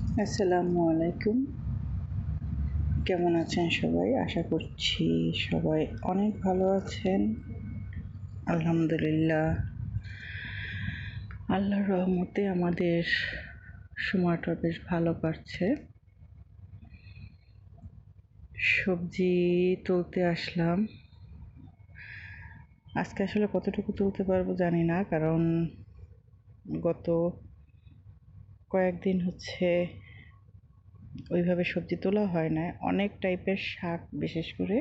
আসসালামু আলাইকুম। কেমন আছেন সবাই? আশা করছি সবাই অনেক ভালো আছেন। আলহামদুলিল্লাহ। আল্লাহর রহমতে আমাদের সময়টা বেশ ভালো কাটছে। সবজি তুলতে আসলাম। আজকে আসলে কতটুকু তুলতে পারব জানি না, কারণ গত কয়েকদিন হচ্ছে ওইভাবে সবজি তোলা হয় না। অনেক টাইপের শাক বিশেষ করে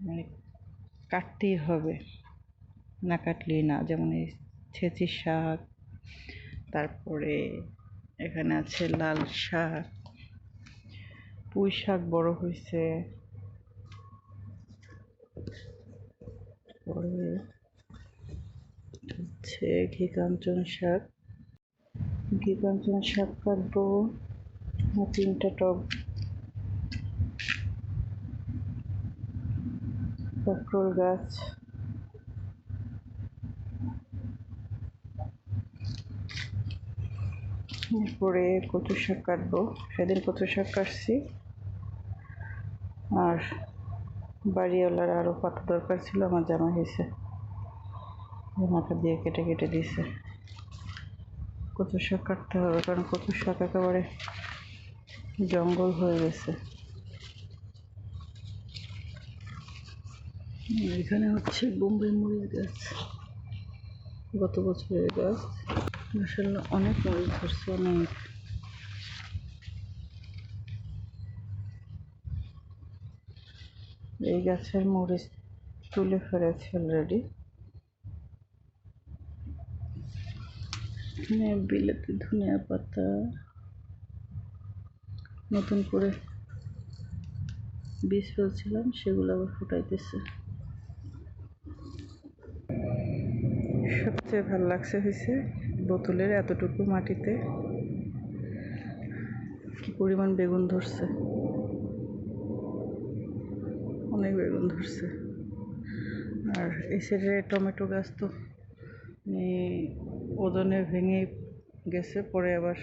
মানে কাটতেই হবে। না কাটলেই না, যেমন এই ছেঁচি শাক, তারপরে এখানে আছে লাল শাক, পুঁই শাক বড় হয়েছে। হচ্ছে ঘি কাঞ্চন শাক। ঘি কাঞ্চন শাক কাটবো তিনটা টব কাঁকরোল গাছ। এরপরে কচু শাক কাটবো। সেদিন কচু শাক কাটছি। আর বাড়িওয়ালার আরও পাতা দরকার ছিল, আমার জামা হয়েছে। মাথা দিয়ে কেটে কেটে দিয়েছে। কচু শাক কাটতে হবে, কারণ কচু শাক একেবারে জঙ্গল হয়ে গেছে। এখানে হচ্ছে বোম্বে মরিচ গাছ। গত বছরের গাছ। মাসাল্লাহ অনেক মরিচ ধরছে, অনেক। এই গাছের মরিচ তুলে ফেলেছে অলরেডি এখানে বিলাতি ধনিয়া পাতা নতুন করে বীজ ফেলছিলাম, সেগুলো আবার ফুটাইতেছে। সবচেয়ে ভালো লাগছে হয়েছে বোতলের এতটুকু মাটিতে কি পরিমাণ বেগুন ধরছে। অনেক বেগুন ধরছে। আর সাইডে টমেটো গাছ তো এই ওজনে ভেঙে গেছে, পরে আবার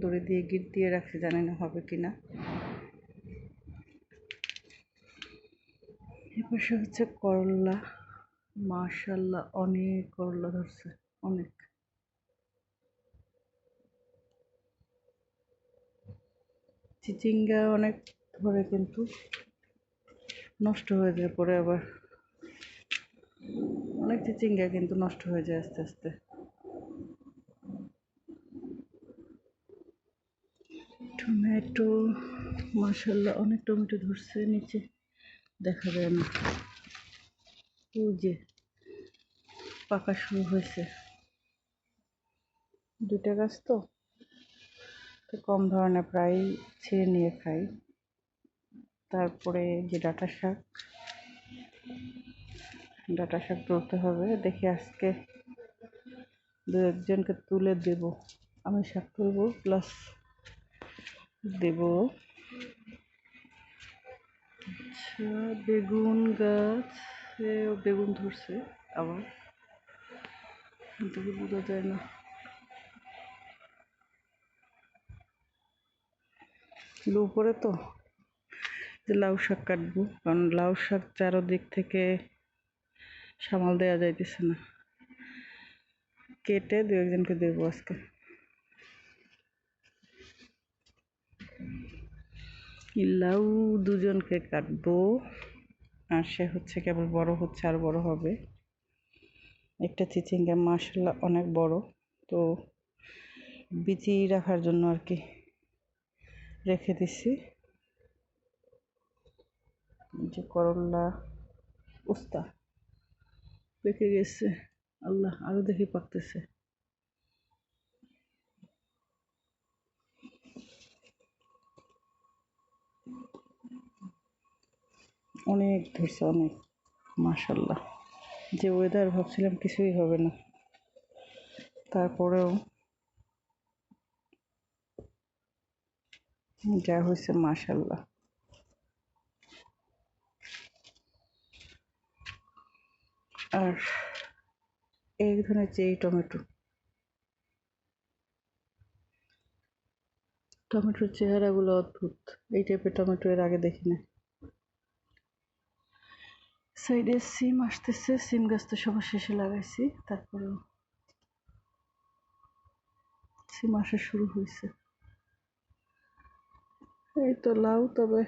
দড়ি দিয়ে গিট দিয়ে রাখছি, জানি না হবে কি না। এপাশে হচ্ছে করলা। মাশাল্লাহ অনেক করলা ধরছে, অনেক। চিচিঙ্গা অনেক ধরে কিন্তু নষ্ট হয়ে যায়, পরে আবার অনেক চিচিঙ্গা কিন্তু নষ্ট হয়ে যায় আস্তে আস্তে। টমেটো মাসাল্লাহ অনেক টমেটো ধরছে, নিচে দেখা যায় না। ওই যে পাকা শুরু হয়েছে। দুইটা গাছ তো তো কম ধরনের প্রায় ছিঁড়ে নিয়ে খাই। তারপরে যে ডাটা শাক ডাটা শাক তুলতে হবে। দেখি আজকে দু একজনকে তুলে দেব। আমি শাক তুলবো, প্লাস দেব। আচ্ছা বেগুন গাছ বেগুন ধরছে আবার। থেকে বোঝা যায় না। উপরে তো যে লাউ শাক কাটবো, কারণ লাউ শাক চারোদিক থেকে সামাল দেওয়া যাইতেছে না। কেটে দু একজনকে দেবো আজকে। লাউ দুজনকে কাটবো। আর সে হচ্ছে কেবল বড় হচ্ছে, আর বড় হবে। একটা চিচিঙ্গা মাসাল্লাহ অনেক বড়। তো বিচি রাখার জন্য আর কি রেখে দিছি। যে করল্লা উস্তা। পেকে গেছে। আল্লাহ আরও দেখি পাকতেছে। অনেক ধরছে, অনেক। মাসাল্লাহ যে ওয়েদার ভাবছিলাম কিছুই হবে না। তারপরেও যা হয়েছে মাসাল্লাহ আর এই ধরনের চেরি টমেটো, টমেটোর চেহারাগুলো অদ্ভুত। এই টাইপের টমেটো এর আগে দেখি না সাইডে সিম আসতেছে, সিম গাছ তো সবার শেষে লাগাইছি, তারপরেও সিম আসা শুরু হয়েছে। এই তো লাউ, তবে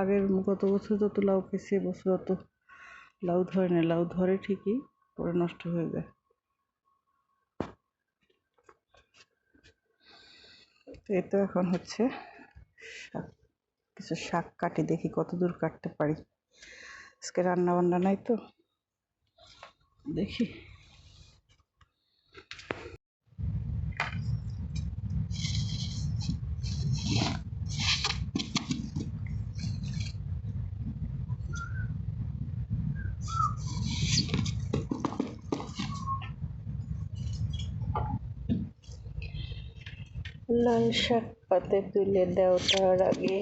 আগের গত বছর যত লাউ খেয়েছি এবছর অত লাউ ধরে না, লাউ ধরে ঠিকই, পরে নষ্ট হয়ে যায়। এই তো এখন হচ্ছে শাক, কিছু শাক কাটি দেখি কত দূর কাটতে পারি। আজকে রান্না বান্না নাই তো। দেখি। লাল শাক পাতে তুলে দেওয়ার আগে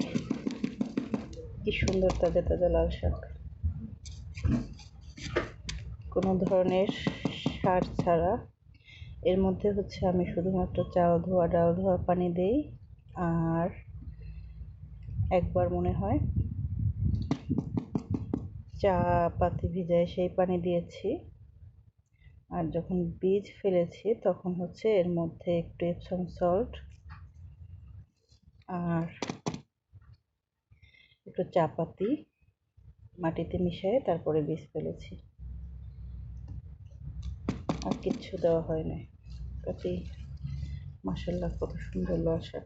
কি সুন্দর তাজা তাজা লাল শাক। কোনো ধরনের সার ছাড়া। এর মধ্যে হচ্ছে আমি শুধুমাত্র চাল ধোয়া, ডাল ধোয়া পানি দেই। আর একবার মনে হয় চা পাতি ভিজায় সেই পানি দিয়েছি। আর যখন বীজ ফেলেছি তখন হচ্ছে এর মধ্যে একটু এপসম সল্ট আর একটু চাপাতি মাটিতে মিশিয়ে তারপরে বীজ ফেলেছি। আর কিচ্ছু দেওয়া হয় না কাটি মাসাল্লাহ কত সুন্দর শাক